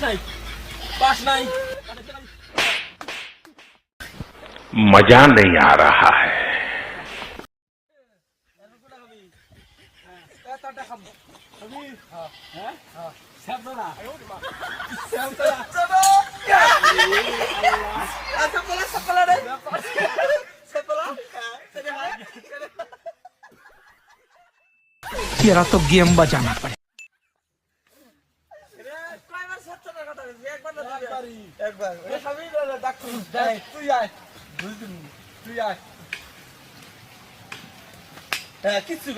নাই পাস নাই मजा नहीं आ रहा है तेरा तो गेम बजाना पड़ेगा একবার এ সবই তুই আয় তুই আয় কিচ্ছু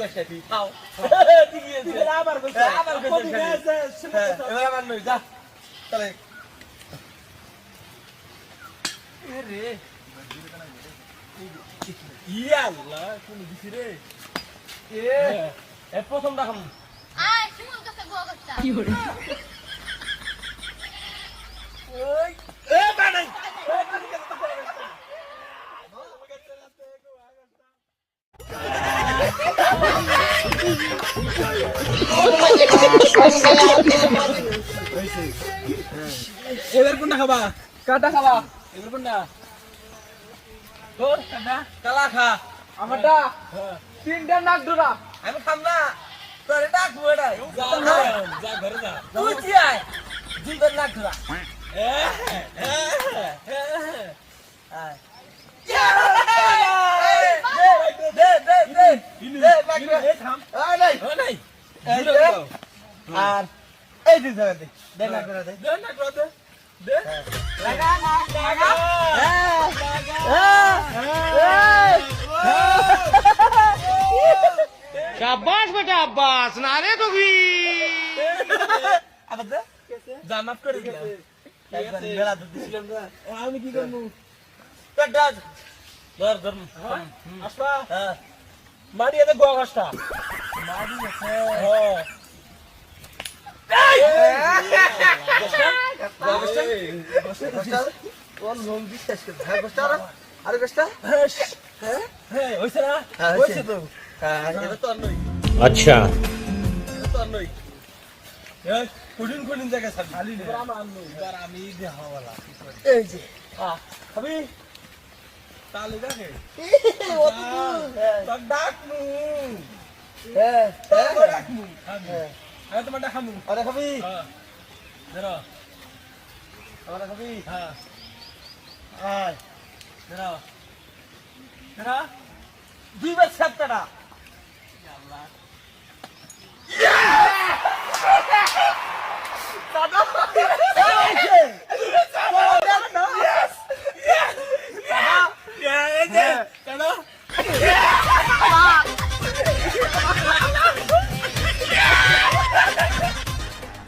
খাও ঠিকই আবার আবার কইছে এবার আমার নই যা চলে রে কোন দিছি রে এ এ প্রথম দেখাম আয় কাছে বানাই এবার কোনটা খাবা? কাটা খাবা? এবার কোনটা? কালা খা। আমারটা? তিনটা নাক ধরা। আমি খাম না। তোর ডাক বুড়া যা ঘরে যা। তুই কি আয়? দুইবার নাক ধরা। আয় দে দে দে দে দে থাম আয় নাই নাই আর এই দিন ধরে দে দে নাক ধরা দে দে নাক ধরা দে দে লাগা লাগা शाबाश बेटा अब्बास नारे तो भी আবার দে জামাত করে দিলাম না। আমি কি করব? ধর ধর। আসবা? হ্যাঁ। মারি এতে গোয়া গাছটা মারি আছে। হ্যাঁ। কঠিন কঠিন জায়গায় ছাড়ি খালি এবার আমি দেহাওয়ালা এই যে। হ্যাঁ খাবি তালে দেখে ডাকনু। হ্যাঁ।, হ্যাঁ। ডাকনু। হ্যাঁ। তোমার দুই বার সাতটা। আল্লাহ